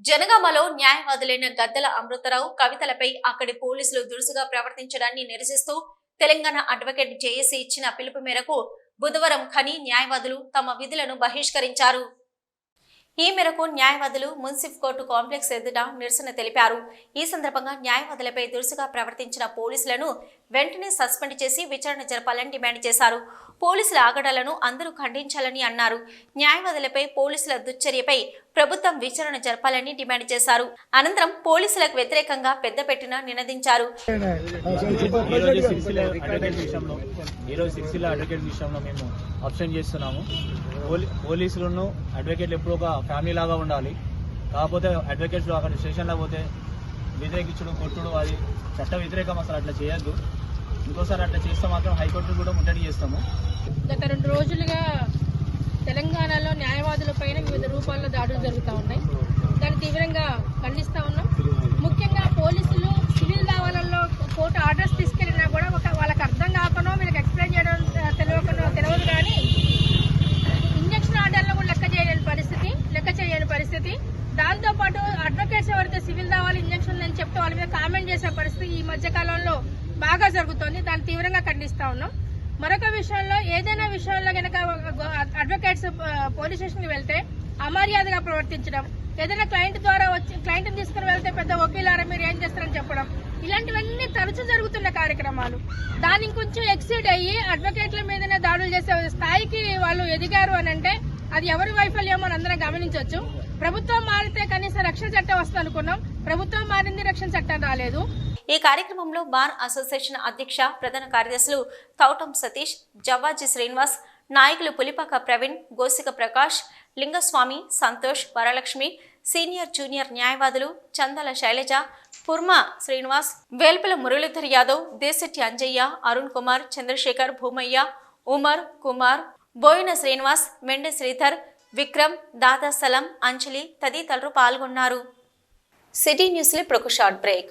జనగామలో న్యాయవాదులైన గద్దల అమృతరావు కవితలపై అక్కడి పోలీసులు దురుసుగా ప్రవర్తించడాన్ని నిరసిస్తూ తెలంగాణ అడ్వకేట్ జేఏసీ ఇచ్చిన పిలుపు మేరకు బుధవారం ఖని న్యాయవాదులు తమ విధులను బహిష్కరించారు. ఈ మేరకు న్యాయవాదులు మున్సిఫ్ కోర్టు కాంప్లెక్స్ ఎదుట నిరసన తెలిపారు. ఈ సందర్భంగా న్యాయవాదులపై దురుసుగా ప్రవర్తించిన పోలీసులను వెంటనే సస్పెండ్ చేసి విచారణ జరపాలని డిమాండ్ చేశారు. పోలీసుల ఆగడాలను అందరూ ఖండించాలని అన్నారు. న్యాయవాదులపై పోలీసుల దుశ్చర్యపై ప్రభుత్వం విచారణ జరపాలని డిమాండ్ చేశారు. అనంతరం పోలీసులకు వ్యతిరేకంగా పెద్దపెట్టిన నినదించారు. ఈరోజు సిరిసిల్ల అడ్వకేట్ విషయంలో ఈరోజు సిరిసిల్ల అడ్వకేట్ విషయంలో మేము అబ్సెంట్ చేస్తున్నాము. పోలీ పోలీసులను అడ్వకేట్లు ఎప్పుడు ఒక ఫ్యామిలీ లాగా ఉండాలి. కాకపోతే అడ్వకేట్స్ అక్కడ స్టేషన్లో పోతే వ్యతిరేకించడం కొట్టుడు అది చట్ట వ్యతిరేకం అసలు అట్లా చేయొద్దు. ఇంకోసారి అట్లా చేస్తే మాత్రం హైకోర్టు కూడా ముట్టడి చేస్తాము. గత రెండు రోజులుగా తెలంగాణలో న్యాయవాదుల పైన వివిధ రూపాల్లో దాడులు జరుగుతూ ఉన్నాయి. దాన్ని తీవ్రంగా ఖండిస్తూ ఉన్నాం. ముఖ్యంగా పోలీసులు సివిల్ దావాలలో కోర్టు ఆర్డర్స్ తీసుకెళ్ళినా కూడా ఒక వాళ్ళకి అర్థం కాకనో వీళ్ళకి ఎక్స్ప్లెయిన్ చేయడం తెలియకనో తెలియదు కానీ ఇంజక్షన్ ఆర్డర్లను కూడా లెక్క చేయలేని పరిస్థితి లెక్క చేయని పరిస్థితి. దాంతోపాటు అడ్వకేట్స్ ఎవరైతే సివిల్ దావాలు ఇంజక్షన్ అని చెప్తే వాళ్ళ మీద కామెంట్ చేసే పరిస్థితి ఈ మధ్య కాలంలో బాగా జరుగుతోంది. దాన్ని తీవ్రంగా ఖండిస్తూ ఉన్నాం. మరొక విషయంలో ఏదైనా విషయంలో కనుక అడ్వకేట్స్ పోలీస్ స్టేషన్కి వెళ్తే అమర్యాదగా ప్రవర్తించడం. ఏదైనా క్లయింట్ ద్వారా వచ్చి క్లయింట్ని తీసుకుని వెళ్తే పెద్ద వకీలారా మీరు ఏం చేస్తారని చెప్పడం. ఇలాంటివన్నీ తరచూ జరుగుతున్న కార్యక్రమాలు. దాని కొంచెం ఎక్సీడ్ అయ్యి అడ్వకేట్ల మీదనే దాడులు చేసే స్థాయికి వాళ్ళు ఎదిగారు అని అంటే అది ఎవరి వైఫల్యమో అని అందరం గమనించవచ్చు ప్రభుత్వం మారితే కనీసం రక్షణ చట్టం వస్తుంది అనుకున్నాం. ప్రభుత్వం మారింది రక్షణ చట్టం రాలేదు. ఈ కార్యక్రమంలో బార్ అసోసియేషన్ అధ్యక్ష ప్రధాన కార్యదర్శులు తౌటం సతీష్ జవ్వాజీ శ్రీనివాస్ నాయకులు పులిపాక ప్రవీణ్ గోసిక ప్రకాష్ లింగస్వామి సంతోష్ వరలక్ష్మి సీనియర్ జూనియర్ న్యాయవాదులు చందల శైలజ పుర్మ శ్రీనివాస్ వేల్పుల మురళీధర్ యాదవ్ దేశెట్టి అంజయ్య అరుణ్ కుమార్ చంద్రశేఖర్ భూమయ్య ఉమర్ కుమార్ బోయిన శ్రీనివాస్ మెండె శ్రీధర్ విక్రమ్ దాదాసలం అంజలి తదితరులు పాల్గొన్నారు. సిటీ న్యూస్లో ఇప్పుడు ఒక షార్ట్ బ్రేక్.